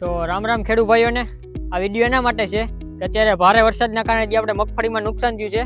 તો રામ રામ ખેડૂત ભાઈઓને, આ વીડિયો એના માટે છે કે અત્યારે ભારે વરસાદના કારણે જે આપણે મગફળીમાં નુકસાન થયું છે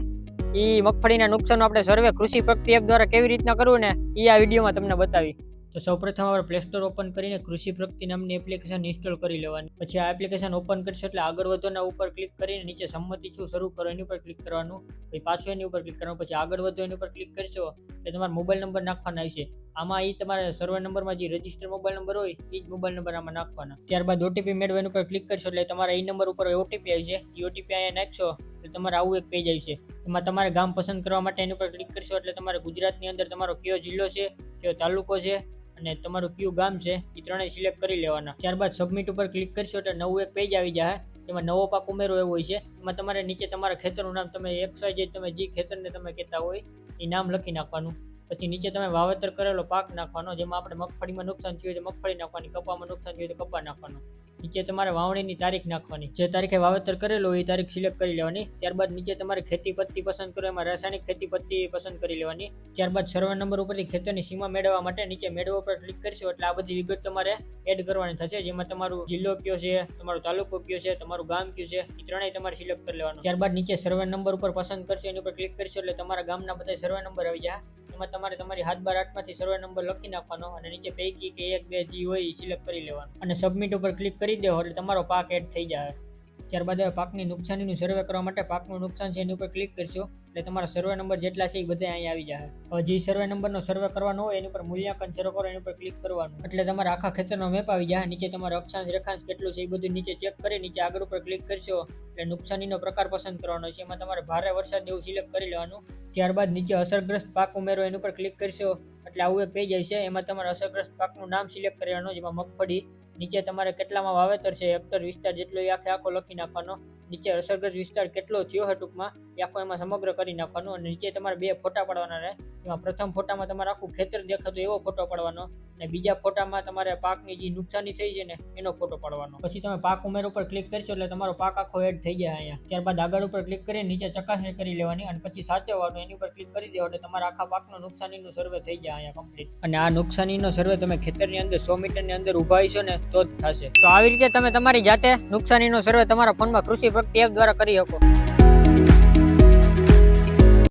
એ મગફળીના નુકસાનનો આપણે સર્વે કૃષિ પ્રગતિ એપ દ્વારા કેવી રીતના કરવું ને એ આ વિડીયોમાં તમને બતાવી. તો સૌપ્રથમ આપણે પ્લે સ્ટોર ઓપન કરીને કૃષિ પ્રગતિ નામની એપ્લિકેશન ઇન્સ્ટોલ કરી લેવાની. પછી આ એપ્લિકેશન ઓપન કરશો એટલે આગળ વધોના ઉપર ક્લિક કરીને નીચે સંમતિ છું શરૂ કરો એની ઉપર ક્લિક કરવાનું. પછી પાછું એની ઉપર ક્લિક કરવાનું. પછી આગળ વધો એની ઉપર ક્લિક કરશો એટલે તમારો મોબાઈલ નંબર નાખવાના આવશે. આમાં એ તમારા સર્વર નંબરમાં જે રજિસ્ટર મોબાઈલ નંબર હોય એ જ મોબાઈલ નંબર આમાં નાખવાના. ત્યારબાદ ઓટીપી મેળવો એની ઉપર ક્લિક કરશો એટલે તમારા એ નંબર ઉપર ઓટીપી આવી છે એ ઓટીપી અહીંયા નાખશો, એટલે તમારે આવું એક પેજ આવશે એમાં તમારે ગામ પસંદ કરવા માટે એની ઉપર ક્લિક કરશો એટલે તમારે ગુજરાતની અંદર તમારો કયો જિલ્લો છે, કયો તાલુકો છે, અને તમારું કયું ગામ છે એ ત્રણેય સિલેક્ટ કરી લેવાના. ત્યારબાદ સબમિટ ઉપર ક્લિક કરશો એટલે નવું એક પેજ આવી જાય. એમાં નવો પાક ઉમેરો એવો હોય છે. એમાં તમારે નીચે તમારા ખેતરનું નામ, તમે એક્સ વાય જે તમે જે ખેતરને તમે કહેતા હોય એ નામ લખી નાખવાનું. પછી નીચે તમે વાવેતર કરેલો પાક નાખવાનો, જેમાં આપણે મગફળીમાં નુકસાન થયું હોય તો મગફળી નાખવાની, કપામાં નુકસાન થયું તો કપા નાખવાનું. નીચે તમારે વાવણીની તારીખ નાખવાની. જે તારીખે વાવેતર કરેલું એ તારીખ સિલેક્ટ કરી લેવાની. ત્યારબાદ નીચે તમારે ખેતી પત્તી પસંદ કરો, એમાં રાસાયણિક ખેતી પત્તી પસંદ કરી લેવાની. ત્યારબાદ સર્વે નંબર ઉપરથી ખેતરની સીમા મેળવવા માટે નીચે મેળવવા પર ક્લિક કરશો. એટલે આ બધી વિગત તમારે એડ કરવાની થશે. જેમાં તમારું જિલ્લો કયો છે, તમારો તાલુકો કયો છે, તમારું ગામ કયું છે, એ ત્રણેય તમારે સિલેક્ટ કરી લેવાનું. ત્યારબાદ નીચે સર્વે નંબર ઉપર પસંદ કરશો, એની ઉપર ક્લિક કરશો. એટલે તમારા ગામના બધા સર્વે નંબર આવી જાય. એમાં તમારે તમારી હાથ બાર આઠમાંથી સર્વે નંબર લખી નાખવાનો અને નીચે પૈકી કે એક, બે, જી હોય એ સિલેક્ટ કરી લેવાનો. અને સબમિટ ઉપર ક્લિક કરી દેવો એટલે તમારો પાક એડ થઈ જાય ત્યારબાદ હવે પાકની નુકસાનીનું સર્વે કરવા માટે પાકનું નુકસાન છે એની ઉપર ક્લિક કરશો. એટલે તમારા સર્વે નંબર જેટલા છે એ બધા અહીંયા આવી જાય હવે જે સર્વે નંબરનો સર્વે કરવાનો હોય એની ઉપર મૂલ્યાંકન શરૂ કરો, એની ઉપર ક્લિક કરવાનું. એટલે તમારા આખા ખેતરનો મેપ આવી જાય નીચે તમારો અક્ષાંશ, રેખાંશ કેટલું છે એ બધું નીચે ચેક કરી, નીચે આગળ ઉપર ક્લિક કરશો. એટલે નુકસાનીનો પ્રકાર પસંદ કરવાનો છે. એમાં તમારે ભારે વરસાદ એવું સિલેક્ટ કરી લેવાનું. ત્યારબાદ નીચે અસરગ્રસ્ત પાક ઉમેરો, એની ઉપર ક્લિક કરશો. એટલે આવું એક પેજ હશે. એમાં તમારે અસરગ્રસ્ત પાકનું નામ સિલેક્ટ કરવાનું જેમાં મગફળી નીચે તમારે કેટલામાં વાવેતર છે હેક્ટર વિસ્તાર જેટલો એ આખે આખો લખી નાખવાનો. નીચે અસરગ્રસ્ત વિસ્તાર કેટલો થયો છે ટૂંકમાં? આખો એમાં સમગ્ર કરી નાખવાનો અને નીચે તમારે બે ફોટા પાડવાના રહે. એમાં પ્રથમ ફોટામાં તમારે આખું ખેતર દેખાતું એવો ફોટો પાડવાનો અને બીજા ફોટામાં તમારે પાકની જે નુકસાની થઈ છે ને, એનો ફોટો પાડવાનો. પછી તમે પાક ઉમેર ઉપર ક્લિક કરશો એટલે તમારો પાક આખો એડ થઈ જાય અહીંયા. ત્યારબાદ આગળ ઉપર ક્લિક કરી નીચે ચકાસણી કરી લેવાની અને પછી સાચવવાનું. એની ઉપર ક્લિક કરી દેવો એટલે તમારા આખા પાકનું નુકસાનીનું સર્વે થઈ જાય અહીંયા કમ્પ્લીટ અને આ નુકસાનીનો સર્વે તમે ખેતરની અંદર સો મીટરની અંદર ઊભા હશો ને તો જ થશે. તો આવી રીતે તમે તમારી જાતે નુકસાનીનો સર્વે તમારા ફોનમાં કૃષિ પ્રગતિ એપ દ્વારા કરી શકો.